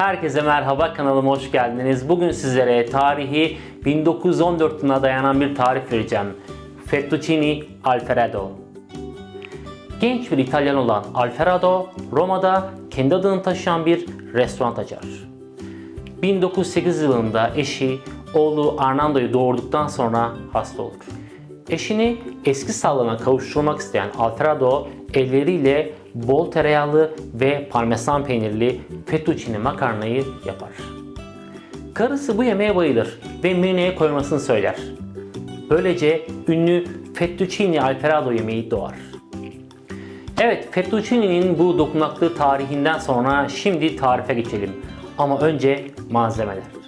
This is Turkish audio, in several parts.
Herkese merhaba kanalıma hoş geldiniz. Bugün sizlere tarihi 1914 yılına dayanan bir tarif vereceğim. Fettuccine Alfredo. Genç bir İtalyan olan Alfredo, Roma'da kendi adını taşıyan bir restoran açar. 1908 yılında eşi, oğlu Armando'yu doğurduktan sonra hasta olur. Eşini eski sağlığına kavuşturmak isteyen Alfredo elleriyle bol tereyağlı ve parmesan peynirli fettuccine makarnayı yapar. Karısı bu yemeğe bayılır ve menüye koymasını söyler. Böylece ünlü fettuccine Alfredo yemeği doğar. Evet, fettuccine'nin bu dokunaklı tarihinden sonra şimdi tarife geçelim. Ama önce malzemeler.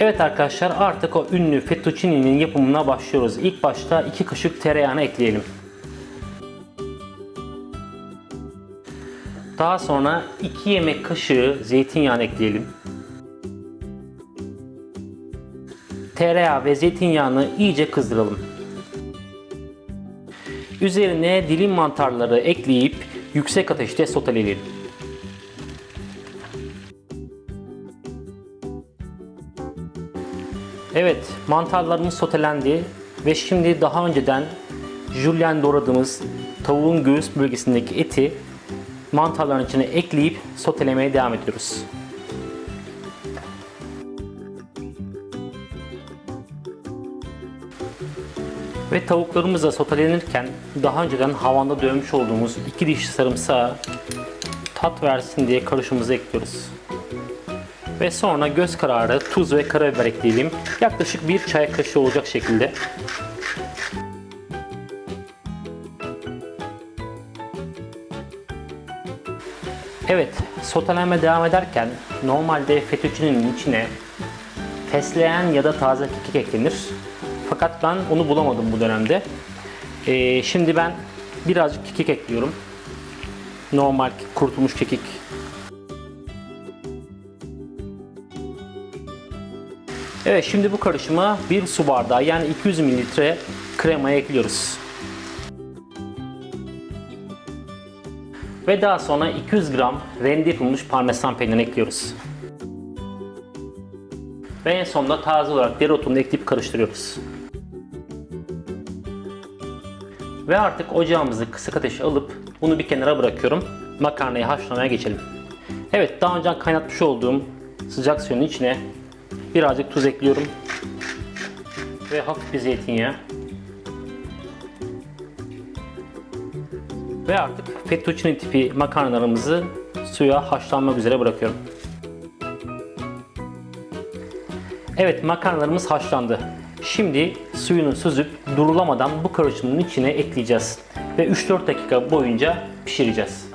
Evet arkadaşlar artık o ünlü fettuccine'nin yapımına başlıyoruz. İlk başta 2 kaşık tereyağını ekleyelim. Daha sonra 2 yemek kaşığı zeytinyağı ekleyelim. Tereyağı ve zeytinyağını iyice kızdıralım. Üzerine dilim mantarları ekleyip yüksek ateşte soteleyelim. Evet, mantarlarımız sotelendi ve şimdi daha önceden jülyen doğradığımız tavuğun göğüs bölgesindeki eti mantarların içine ekleyip sotelemeye devam ediyoruz. Ve tavuklarımız sotelenirken daha önceden havanda dövmüş olduğumuz iki diş sarımsağı tat versin diye karışımıza ekliyoruz. Ve sonra göz kararı tuz ve karabiber ekleyelim. Yaklaşık bir çay kaşığı olacak şekilde. Evet, sotelenme devam ederken normalde fettuccine'nin içine fesleğen ya da taze kekik eklenir. Fakat ben onu bulamadım bu dönemde. Ee, şimdi ben birazcık kekik ekliyorum. Normal kurutulmuş kekik. Evet, şimdi bu karışıma bir su bardağı yani 200 mililitre kremaya ekliyoruz. Ve daha sonra 200 gram rende yapılmış parmesan peynirini ekliyoruz. Ve en sonunda taze olarak dereotunu ekleyip karıştırıyoruz. Ve artık ocağımızı kısık ateşe alıp bunu bir kenara bırakıyorum. Makarnayı haşlamaya geçelim. Evet daha önce kaynatmış olduğum sıcak suyun içine birazcık tuz ekliyorum. Ve hafif bir zeytinyağı. Ve artık fettuccine tipi makarnalarımızı suya haşlanmak üzere bırakıyorum. Evet makarnalarımız haşlandı. Şimdi suyunu süzüp durulamadan bu karışımın içine ekleyeceğiz. Ve 3-4 dakika boyunca pişireceğiz.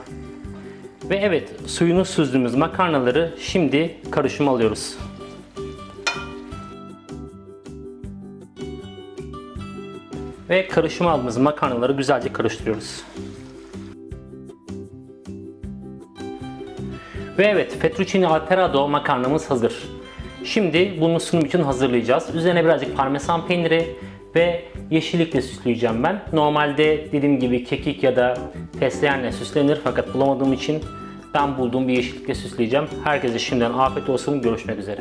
Ve evet suyunu süzdüğümüz makarnaları şimdi karışıma alıyoruz. Ve karışıma aldığımız makarnaları güzelce karıştırıyoruz. Ve evet fettuccine alfredo makarnamız hazır. Şimdi bunu sunum için hazırlayacağız. Üzerine birazcık parmesan peyniri ve yeşillikle süsleyeceğim ben. Normalde dediğim gibi kekik ya da fesleğenle süslenir fakat bulamadığım için ben bulduğum bir yeşillikle süsleyeceğim. Herkese şimdiden afiyet olsun. Görüşmek üzere.